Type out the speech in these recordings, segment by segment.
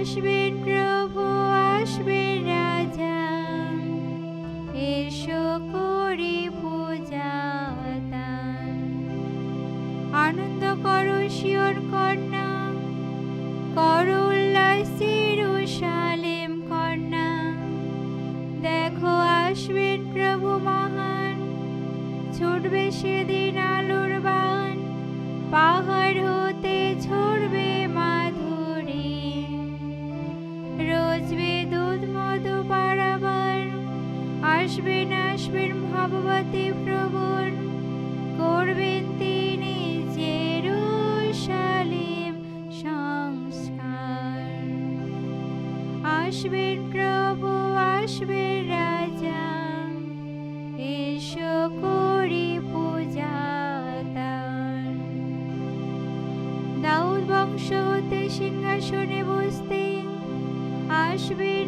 আসবেন প্রভু আসবেন রাজা এসো করি পূজা। আনন্দ করো শিওর আসবেন প্রভু আসবেন রাজা এসো করি পূজা। দাউদ বংশ হতে সিংহাসনে বসতে আসবেন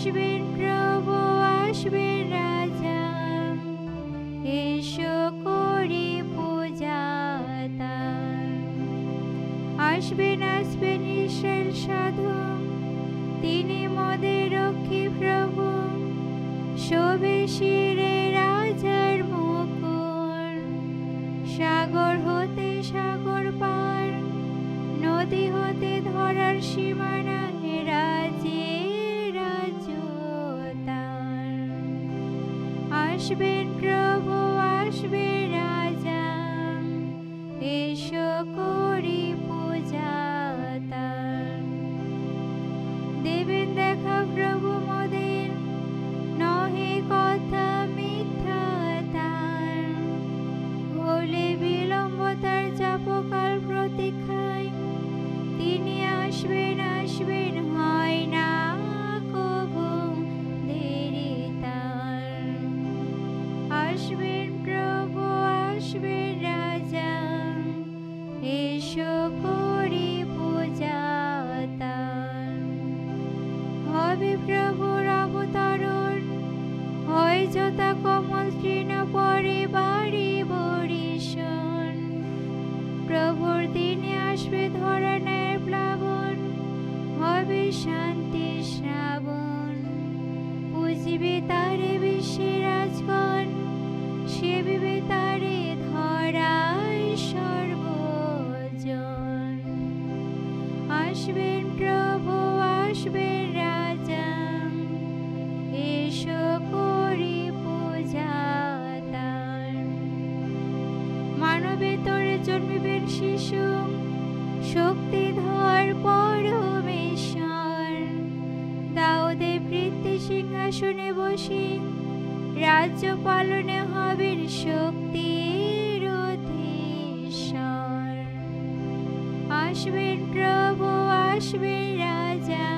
আসবেন প্রভু, আসবেন রাজা। এসো করি পূজা। আসবেন আসবেন ঈশ্বর সাধু। তিনি মদের রক্ষী প্রভু। শোভে শিরে আসবেন শান্তি শ্রাবণ। পুজিবে তারে বিশ্বে রাজগণ সেবিবে তারে ধরায় সর্বজন। আসবেন প্রভু আসবেন সিংহাসনে বসে। রাজ্য পালনে শক্তির অধীশ্বর। আসবেন প্রভু আসবেন রাজা।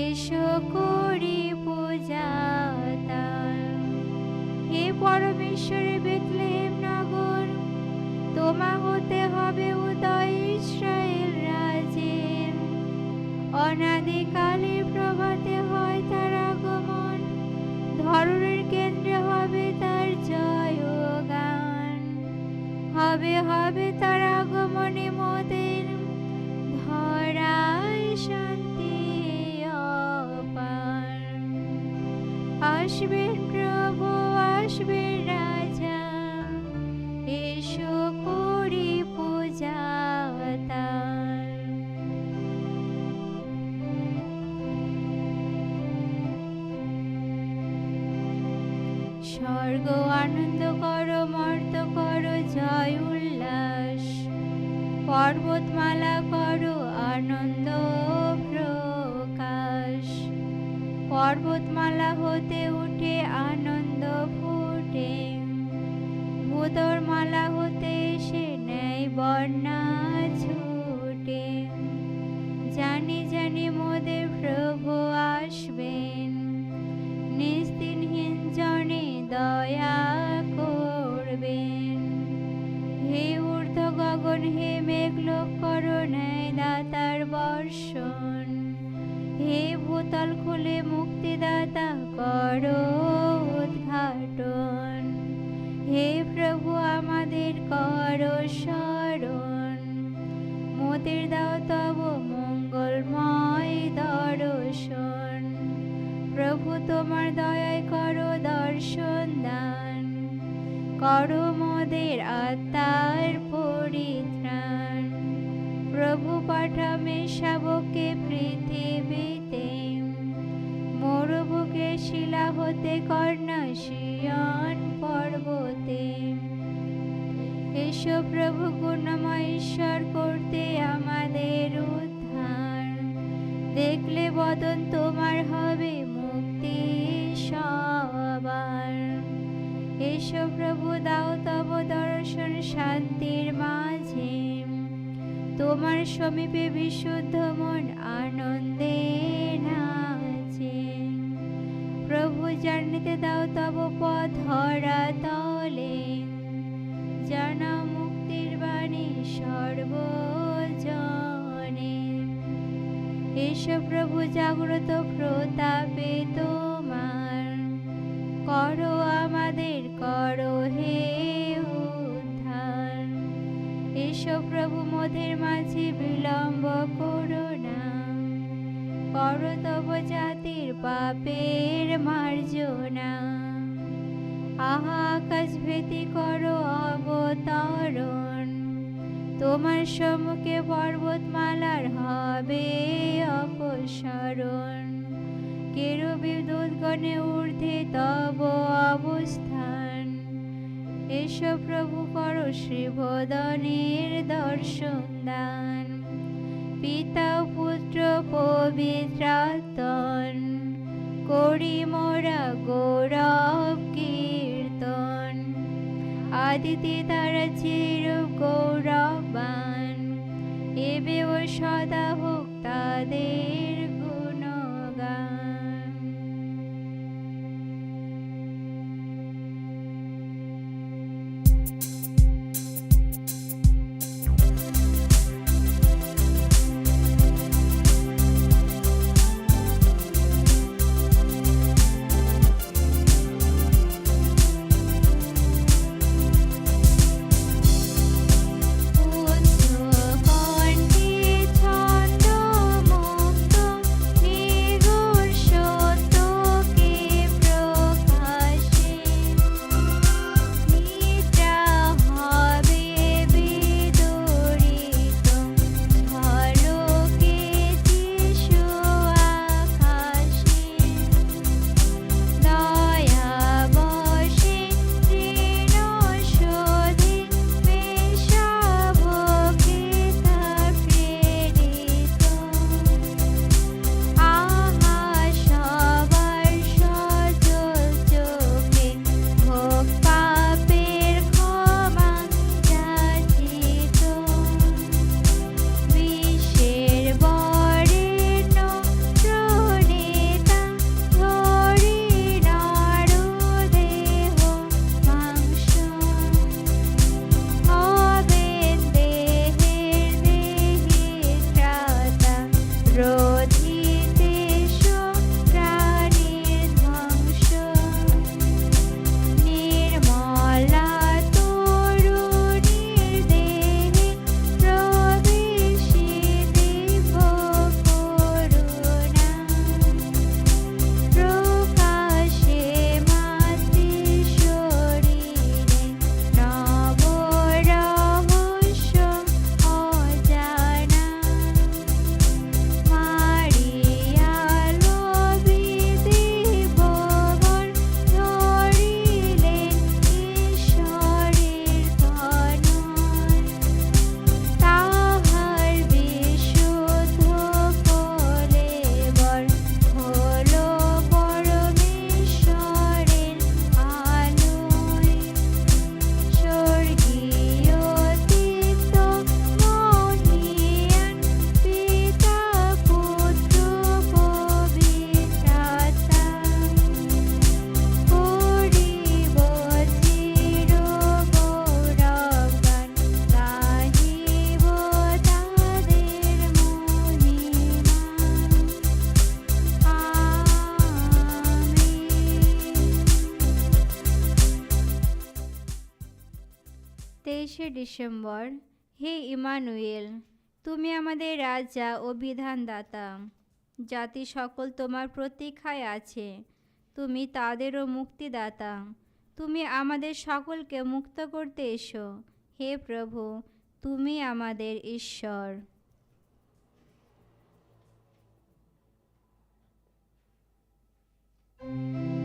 এসো করি পূজা হে পরমেশ্বরে বেতলেম নগর, তোমা হতে হবে উদয় ইসরায়েল রাজে অনাদিকালের প্রভাতে হবে হবে তার আগমনে মোদের ধরায় শান্তি অপার আসবেন প্রভু, আসবেন রাজা, এসো করি পূজা। স্বর্গ আনন্দ করো 両手を তোমার দয়ায় করো দর্শন দান। করো মোদের আত্মার পরিত্রাণ। প্রভু পাঠামে শাবকে পৃথিবীতে। মরুভুকে শিলা হতে কর্ণশিয়ন পর্বতে। এসো প্রভু গুণময় ঈশ্বর করতে আমাদের উদ্ধার। দেখলে বদন তোমার হবে সবার। এসো প্রভু, দাও তব দর্শন শান্তির মাঝে। তোমার সমীপে বিশুদ্ধ মন আনন্দে নাচে। প্রভু, জানিতে দাও তব পথ ধরা তলে। জানা মুক্তির বাণী সর্বজনে। এসো প্রভু, জাগ্রত প্রতাপে তোমার করো আমাদের, করো হে উদ্ধার এসো প্রভু মোদের মাঝে বিলম্ব করো না। করো তব জাতির পাপের মার্জনা। আহা আকাশ ভেতি করো অবতরণ। তোমার সম্মুখে পর্বতমালার হবে অপসরণ। কেরুবি দুধগণে ঊর্ধ্বে তব অবস্থান। এসো প্রভু করো শ্রীবদনের দর্শন দান। পিতা পুত্র পবিত্রাতন করি মোরা গৌরব কীর্তন। আদিতে তারা চির গৌরবান। এবে ও সদা হোক তাদের ডিসেম্বর। হে ইমানুয়েল, তুমি আমাদের রাজা ও বিধানদাতা, জাতি সকল তোমার প্রতীক্ষায় আছে। তুমি তাদেরও মুক্তিদাতা। তুমি আমাদের সকলকে মুক্ত করতে এসো। হে প্রভু, তুমি আমাদের ঈশ্বর। প্রাণ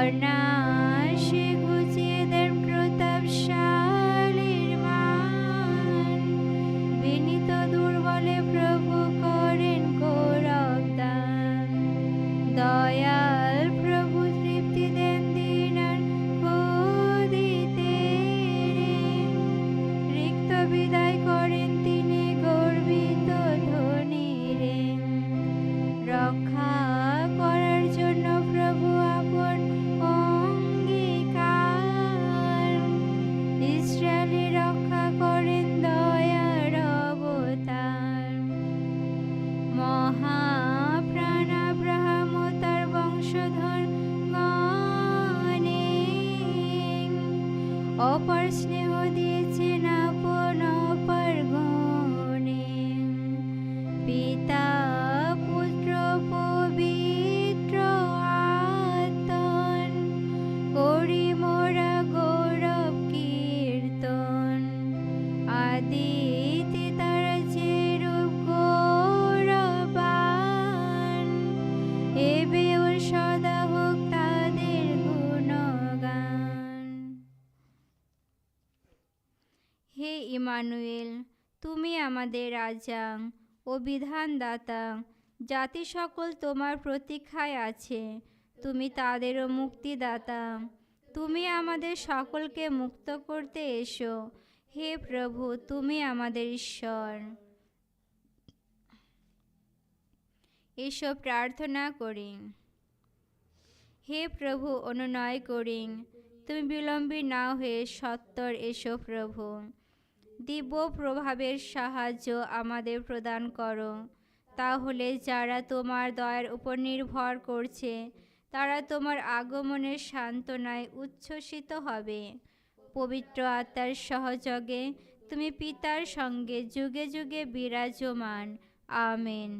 অনাশে অপার হে ইমানুয়েল, তুমি আমাদের রাজা ও বিধানদাতা জাতি সকল তোমার প্রতীক্ষায় আছে। তুমি তাদেরও মুক্তিদাতা। তুমি আমাদের সকলকে মুক্ত করতে এসো। হে প্রভু, তুমি আমাদের ঈশ্বর। এসো, প্রার্থনা করি। হে প্রভু, অনুনয় করি। তুমি বিলম্বী না হয়ে সত্তর এসো প্রভু। দিব্য প্রভাবের সাহায্য আমাদের প্রদান করো। তাহলে যারা তোমার দয়ার উপর নির্ভর করছে, তারা তোমার আগমনের সান্ত্বনায় উচ্ছ্বসিত হবে। পবিত্র আত্মার সহযোগে তুমি পিতার সঙ্গে যুগে যুগে বিরাজমান। আমেন।